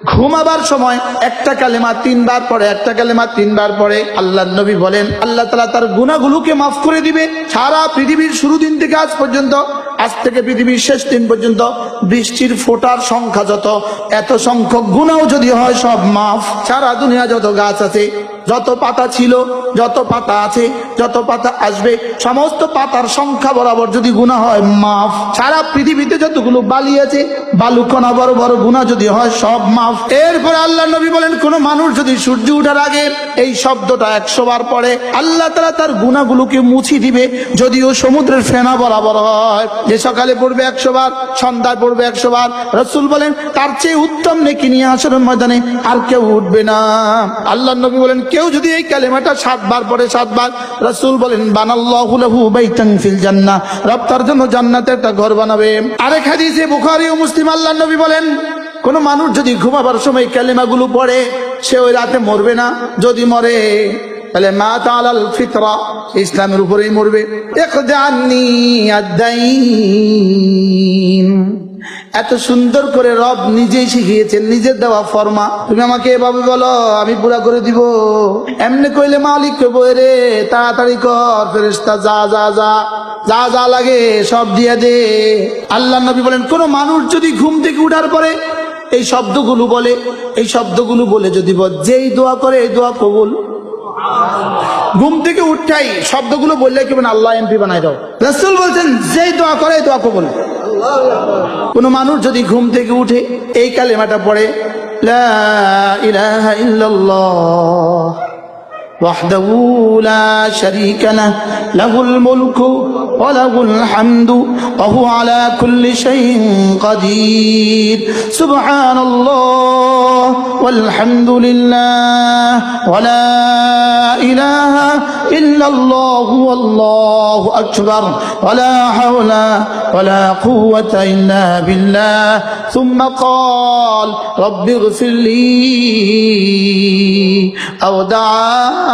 ঘুমাবার সময় একটা কালেমা তিনবার পরে একটা কালেমা তিনবার পরে আল্লাহ নবী বলেন, আল্লাহ তালা তার গুণাগুলোকে মাফ করে দিবে। সারা পৃথিবীর শুরু দিন থেকে আজ পর্যন্ত আজ থেকে পৃথিবীর শেষ দিন পর্যন্ত বৃষ্টির ফোটার সংখ্যা যত, এত সংখ্যক গুণাও যদি হয় সব মাফ। সারা দুনিয়া যত গাছ আছে, যত পাতা ছিল, যত পাতা আছে, যত পাতা আসবে, সমস্ত পাতার সংখ্যা বরাবর যদি গুণা হয় মাফ। সারা পৃথিবীতে যতগুলো বালি আছে, বালুকণা বড় বড় গুণা যদি হয় সব মাফ। এরপরে আল্লাহ নবী বলেন, কোন মানুষ যদি সূর্য উঠার আগে এই শব্দটা একশো বার পরে আল্লাহ তারা তার গুণাগুলোকে মুছি দিবে, যদিও সমুদ্রের ফেনা বরাবর হয়। যে সকালে পড়বে একশো বার, সন্ধ্যায় পড়বে একশো বার। রসুল বলেন, তার চেয়ে উত্তম নেকি নিয়ে আসরের ময়দানে আর কেউ উঠবে না। আল্লাহ নবী বলেন, কেউ যদি এই কালেমাটা সাতবার পরে সাতবার, রসুল বলেন, বানাল্লাহু লাহু বাইতান রব তার জন্য জান্নাতে একটা ঘর বানাবে। আরেক হাদিসে বুখারী ও মুসলিম আল্লাহ নবী বলেন, কোন মানুষ যদি ঘুমাবার সময় কালেমাগুলো পড়ে, সে ওই রাতে মরবে না। যদি মরে তাহলে মা তালাল ফিতরা ইসলামের উপরেই মরবে। এত সুন্দর করে রব নিজেই শিখিয়েছেন, নিজের দেওয়া ফরমা। তুমি আমাকে এভাবে বলো, আমি পুরা করে দিব। এমনি কইলে মালিক কইব রে, তাড়াতাড়ি কর, ফেরেশতা যা যা যা যা যা লাগে সব দিয়ে দে। আল্লাহ নবী বলেন, কোন মানুষ যদি ঘুম থেকে উঠার পরে এই শব্দগুলো বলে, এই শব্দগুলো বলে যদি যেই দোয়া করে, এই দোয়া কবুল। ঘুম থেকে উঠাই শব্দগুলো বললে কি মানে আল্লাহ এমপি বানাই দাও। রসুল বলছেন, যেই দোয়া করে দোয়া কবুল। কোন মানুষ যদি ঘুম থেকে উঠে এই কালেমাটা পড়ে, লা ইলাহা ইল্লাল্লাহ। وحده لا شريك له. له الملك وله الحمد وهو على كل شيء قدير. سبحان الله والحمد لله ولا إله إلا الله والله أكبر. ولا حول ولا قوة إلا بالله. ثم قال رب اغفر لي أو دعا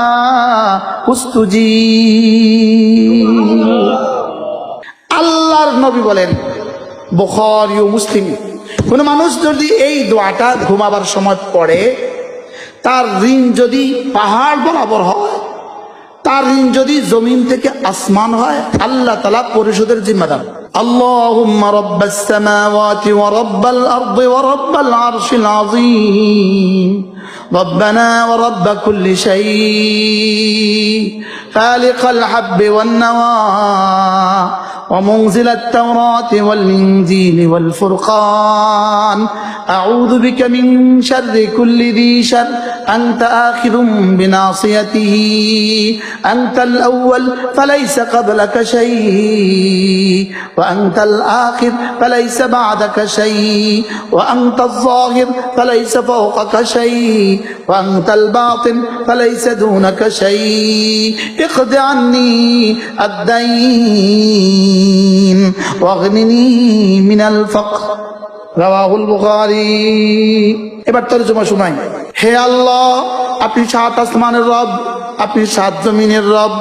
উস্তুজি। আল্লাহর নবী বলেন, বখর ইউ মুসলিম, কোনো মানুষ যদি এই দোয়াটা ঘুমাবার সময় পড়ে, তার ঋণ যদি পাহাড় বরাবর হয়, তার ঋণ যদি জমিন থেকে আসমান হয়, আল্লাহ তালা পরিশোধের জিম্মাদার। اللهم رب السماوات ورب الأرض ورب العرش العظيم. ربنا ورب كل شيء. خالق الحب والنوى ومنزل التوراة والإنجيل والفرقان. أعوذ بك من شر كل ذي شر أنت آخذ بناصيته. أنت الأول فليس قبلك شيء وأنت الآخر فليس بعدك شيء وأنت الظاهر فليس فوقك شيء وأنت الباطن فليس دونك شيء. اخذ عني الدين واغنني من الفقر. رواه البخاري. এবার তর্জমা শোনাই। হে আল্লাহ, আপনি সাত আসমানের রব, আপনি সাত জমিনের রব,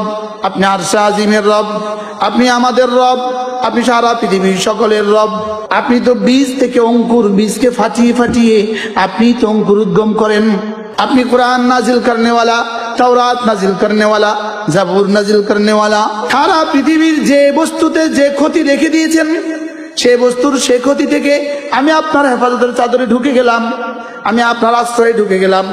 আপনি আরশা আজিমের রব, আপনি আমাদের রব, আপনি সারা পৃথিবীর সকলের রব। আপনি তো বীজ থেকে অঙ্কুর বীজকে ফাটিয়ে ফাটিয়ে আপনি তো অঙ্কুর উদ্গম করেন। আপনি কোরআন নাজিল করনেওয়ালা, তাওরাত নাজিল করনেওয়ালা, জাবুর নাজিল করনেওয়ালা। সারা পৃথিবীর যে বস্তুতে যে ক্ষতি রেখে দিয়েছেন, সে বস্তুর সে ক্ষতি থেকে আমি আপনার হেফাজতের চাদরে ঢুকে গেলাম। আমি আপনার আশ্রয়ে ঢুকে গেলাম।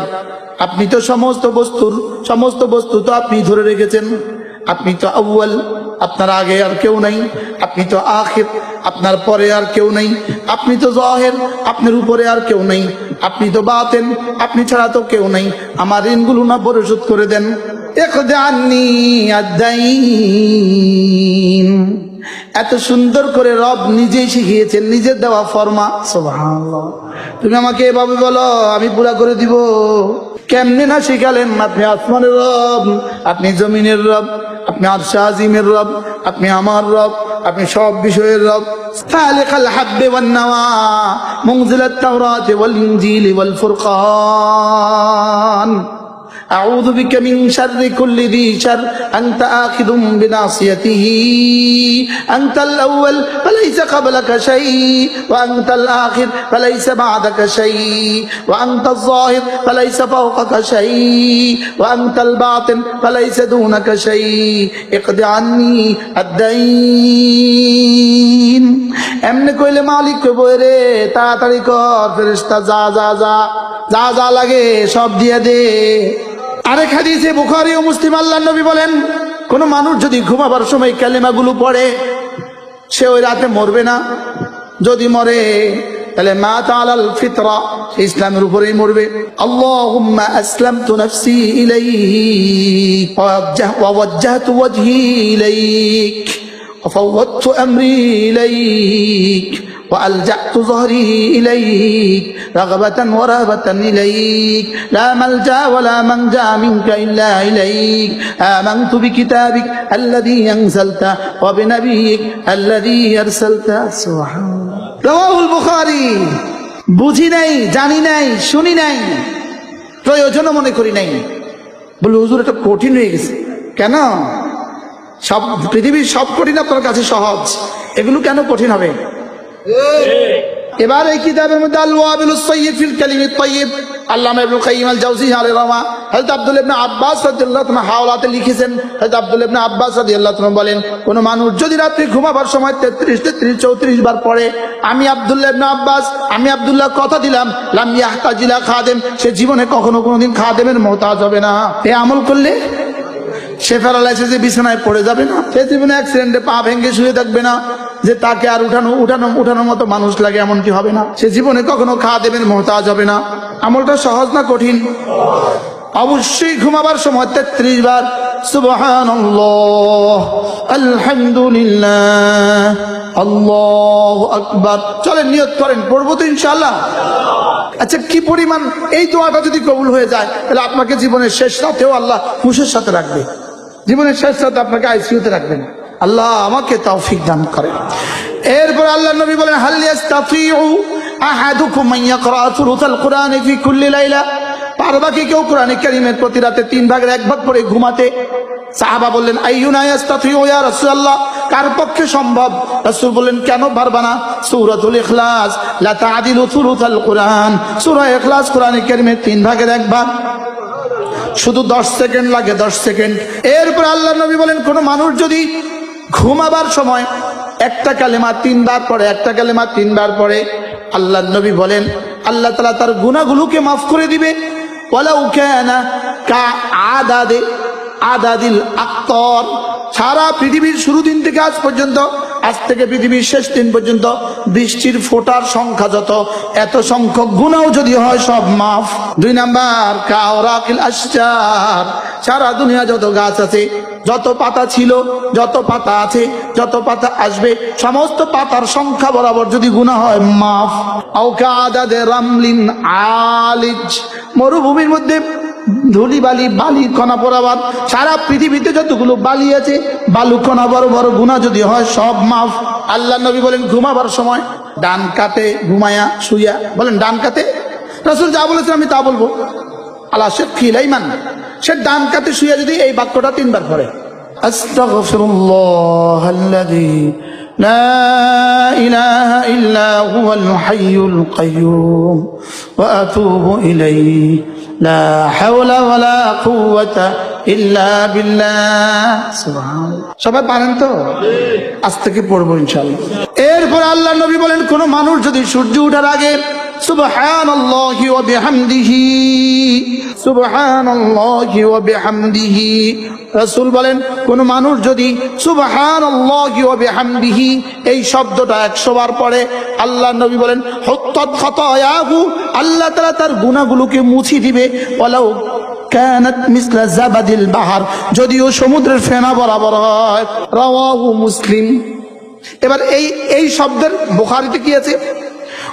আপনি তো সমস্ত বস্তুর, সমস্ত বস্তু তো আপনি ধরে রেখেছেন। আপনি তো আউ্য়াল, আপনার আগে আর কেউ নাই। আপনি তো আখির, আপনার পরে আর কেউ নেই। আপনি তো জহের, আপনার উপরে আর কেউ নেই। আপনি তো বাতেন, আপনি ছাড়া তো কেউ নেই। আমার ঋণগুলো না পরিশোধ করে দেন। একদানি আদাইন এত সুন্দর করে রব নিজেই শিখিয়েছেন নিজের দেওয়া ফরমা সুবহানাল্লাহ তুমি আমাকে এভাবে বলো আমি পুরা করে দিব কেমনে না শিখালেন আপনি আসমানের রব আপনি জমিনের রব আপনি আরশা আজিমের রব আপনি আমার রব আপনি সব বিষয়ের রব خالق الحب والنوى منزل التوراة والإنجيل والفرقان أعوذ بك من شر كل ذي شر أنت آخذ بناصيته أنت الأول فليس قبلك شيء وأنت الآخر فليس بعدك شيء وأنت الظاهر فليس فوقك شيء وأنت الباطن فليس دونك شيء اقض عني الدين এমনি কইলে মালিক কইব রে তাড়াতাড়ি কর ফেরেশতা যা যা যা যা যা লাগে সব দিয়ে দে আরেক হাদিসে বুখারি ও মুসলিম আল্লাহ নবী বলেন, কোনো মানুষ যদি ঘুমাবার সময় ক্যালেমাগুলো পড়ে, সে ওই রাতে মরবে না। যদি মরে, তাহলে মা তালাল ফিতরা ইসলামের উপরেই মরবে। আল্লাহ ইলাইক। وألجأت ظهري إليك رغبة ورهبة إليك لا ملجأ ولا منجا منك إلا إليك آمنت بكتابك الذي أنزلت وبنبيك الذي أرسلت سبحان الله رواه البخاري বুঝি নাই জানি নাই শুনি নাই প্রয়োজনও মনে করি নাই বলে হুজুর এটা কঠিন হয়ে গেছে কেন সব পৃথিবীর সব কঠিন আপনার কাছে সহজ এগুলো কেন কঠিন হবে এবার এই কিতাবের মধ্যে আল ওয়াবিল সাইয়্যিদ ফিল কালিমিত তাইয়্যিব আল্লামা ইবনে কাইয়িম আল আব্দুল আব্বাস রাদিয়াল্লাহু তাআলা হাওলাতে লিখেছেন। হযরত আব্দুল আব্বাস রাদিয়াল্লাহু তাআলা বলেন, কোন মানুষ যদি রাত্রি ঘুমাবার সময় 33 33 34 বার পড়ে, আমি আব্দুল্লাহ আব্বাস, আমি আব্দুল্লাহ কথা দিলাম, লাম ইয়াহতাজিলা খাদেম, সে জীবনে কখনো কোনোদিন খাদেমের মোহতাজ হবে না। এ আমল করলে সে প্যারালাইসিসে বিছানায় পড়ে যাবে না, সে জীবনে অ্যাক্সিডেন্টে পা ভেঙে শুয়ে থাকবে না। যে তাকে আর উঠানো উঠানো, উঠানোর মতো মানুষ লাগে এমন কি হবে না। সে জীবনে কখনো খাওয়া দেবেন মোহতাজ হবে না। আমলটা সহজ না কঠিন? অবশ্যই ঘুমাবার সময় তেত্রিশ বার চলেন আচ্ছা কি পরিমাণ এই যদি কবুল হয়ে যায়, তাহলে আপনাকে জীবনের শেষ আল্লাহ সাথে রাখবে। জীবনের শেষ রাতে আপনাকে আইসিউতে রাখবেন আল্লাহ আমাকে তৌফিক দান করে। এরপর আল্লাহ নবী বলেন, হাল ইয়াস্তাতিউ আহাদুকুম ইয়াকরা সুরাতাল কুরআন ফি কুল্লি লাইলা? পারবা কি কেউ কোরআন কারীমের প্রতি রাতে তিন ভাগের এক ভাগ করে ঘুমাতে। সাহাবা বললেন ইয়া রাসূলুল্লাহ? কার পক্ষে সম্ভব? রাসূল বললেন, কেন পারবা না? সূরাতুল ইখলাস, লা তা'দিলু সুরাতাল কুরআন। সূরা ইখলাস কোরআন কারীমের তিন ভাগের এক ভাগ। শুধু দশ সেকেন্ড লাগে, দশ সেকেন্ড। এরপর আল্লাহ নবী বলেন, কোন মানুষ যদি ঘুমাবার সময় একটা কালেমা তিনবার পরে একটা কালেমা তিনবার পরে আল্লাহ নবী বলেন, আল্লাহ তালা তার গুণাগুলোকে মাফ করে দিবে। ওয়ালাউ কানা কা আদাদে, আদাদিল আক্তর। সারা পৃথিবীর শুরু দিন থেকে আজ পর্যন্ত, আজ থেকে পৃথিবীর শেষ দিন পর্যন্ত বৃষ্টির ফোটার সংখ্যা যত, এত সংখ্যক গুণাও যদি হয় সব মাফ। দুই নাম্বার, কাওরাকিল আশজার। সারা দুনিয়া যত গাছ আছে যত পাতা ছিল, যত পাতা আছে, যত পাতা আসবে, সমস্ত পাতার সংখ্যা বরাবর যদি গুণা হয়, মাফ। রামলিন আলিজ। মরুভূমির মধ্যে ধুলি, বালি বালি, কণা পরাবার সারা পৃথিবীতে যতগুলো বালি আছে, বালু, কণা বড় বড় গুণা যদি হয়, সব মাফ। আল্লাহ নবী বলেন, ঘুমাবার সময় ডান কাতে ঘুমায়া শুইয়া, বলেন, ডান কাতে? রসুল যা বলেছেন আমি তা বলব। আল্লাহ সে খিলাইমান সে ডান কাতে শুইয়া যদি এই বাক্যটা তিনবার পড়ে আস্তাগফিরুল্লাহ আল্লাযী لا إله إلا هو الحي القيوم وأتوب إليه لا حول ولا قوة إلا بالله سبحان الله সবাই পারেন তো আজ থেকে পড়বো ইনশাল্লাহ এরপর আল্লাহ নবী বলেন কোন মানুষ যদি সূর্য উঠার আগে সুবহানাল্লাহি ওয়া বিহামদিহি বলেন মানুষ যদি শব্দটা 100 বার পড়ে আল্লাহ নবী বলেন আল্লাহ তার গুনাহগুলোকে মুছি দিবে। বাহার। যদিও সমুদ্রের ফেনা বরাবর হয়। মুসলিম। এবার এই এই শব্দের বুখারীতে কি আছে?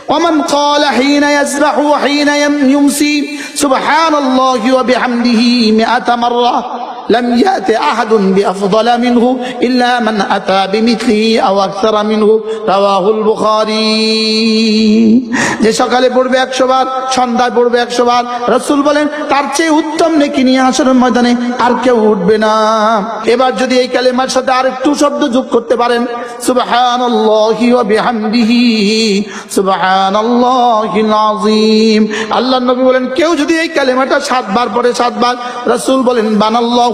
ومن قال حين يسبح وحين يم- يمسي سبحان الله وبحمده مئة مرة. لم يأت أحد بأفضل منه إلا من أتى بمثله أو أكثر منه رواه البخاري যে সকালে পড়বে একশো বার সন্ধ্যায় পড়বে একশো বার রসুল বলেন তার চেয়ে উত্তম নেকি নিয়ে আসরের ময়দানে আর কেউ উঠবে না এবার যদি এই কালেমার সাথে আর একটু শব্দ যোগ করতে পারেন সুবহানাল্লাহি ওয়া বিহামদিহি সুবহানাল্লাহিল আযীম আল্লাহর নবী বলেন কেউ যদি এই কালেমাটা সাতবার পড়ে সাতবার রাসূল বলেন বানাল্লাহু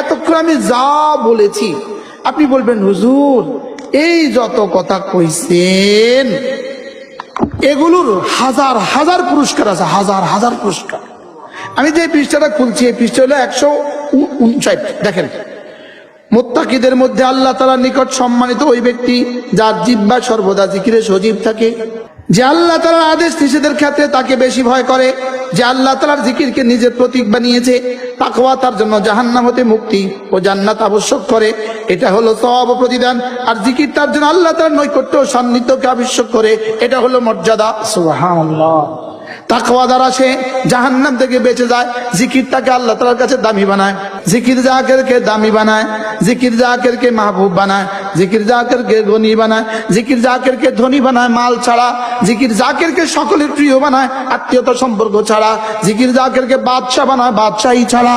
এতক্ষণ আমি যা বলেছি, আপনি বলবেন, হুজুর, এই যত কথা কইছেন, এগুলোর হাজার হাজার পুরস্কার আছে, হাজার হাজার পুরস্কার। আমি যে পৃষ্ঠাটা খুলছি, এই পৃষ্ঠা হলো একশো উনষাট। দেখেন, মোত্তাকিদের মধ্যে আল্লাহ তালার নিকট সম্মানিত ওই ব্যক্তি, যার জিব্বা সর্বদা জিকিরে সজীব থাকে। যে আল্লাহ তালার আদেশ নিষেধের ক্ষেত্রে তাকে বেশি ভয় করে, যে আল্লাহ তালার জিকিরকে নিজের প্রতীক বানিয়েছে তাকওয়া তার জন্য জাহান্নাম হতে মুক্তি ও জান্নাত আবশ্যক করে। এটা হলো সব প্রতিদান। আর জিকির তার জন্য আল্লাহ তার নৈকট্য সান্নিধ্যকে আবশ্যক করে। এটা হলো মর্যাদা। সুবহানাল্লাহ। তাকওয়া দ্বারা সে জাহান্নাম থেকে বেঁচে যায়। জিকির তাকে আল্লাহ তালার কাছে দামি বানায়। জিকির জাকেরকে দামি বানায় জিকির জাকেরকে মাহবুব বানায় জিকির জাকেরকে গনি বানায় জিকির জাকেরকে ধনী বানায় মাল ছাড়া জিকির জাকেরকে সকলের প্রিয় বানায় আত্মীয়তা সম্পর্ক ছাড়া জিকির জাকেরকে বাদশাহ বানায় বাদশাহী ছাড়া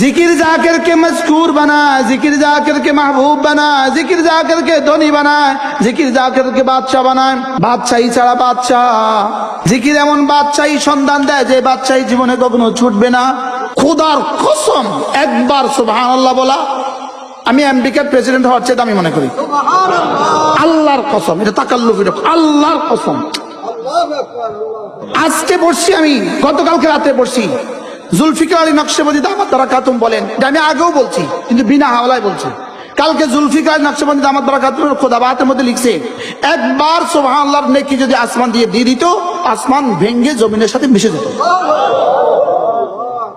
জিকির জাকির के मजकूर बनाए जिकिर जाकिर के महबूब बनाए जिकिर जाकिर के धनी बनाए जिकिर जाकिर के बादशाह बनाए বাদশাহী ছাড়া বাদশাহ জিকির এমন বাদশাহী সন্ধান দেয় যে বাদশাহী জীবনে কখনো ছুটবে না খোদার কসম একবার সুবহানাল্লাহ বলা আমি আমেরিকার প্রেসিডেন্ট হওয়ার চেয়ে দামি মনে করি। আল্লাহর কসম এটা তাকাল্লুফ এটা আল্লাহর কসম। আজকে পড়ছি আমি গতকালকে রাতে পড়ছি। জুলফিকার আলী নকশেবাদী দামাত দ্বারা খাতুম বলেন এটা আমি আগেও বলছি কিন্তু বিনা হাওলায় বলছি। কালকে জুলফিকার নকশেবাদী দামাত দ্বারা খাতুম খোদাবাতের মধ্যে লিখছে একবার সোহান্লার নেকি যদি আসমান দিয়ে দিয়ে দিত আসমান ভেঙ্গে জমিনের সাথে মিশে যেত।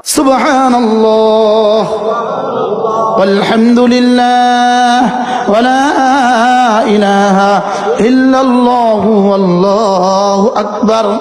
سبحان الله. والحمد لله ولا إله إلا الله والله أكبر.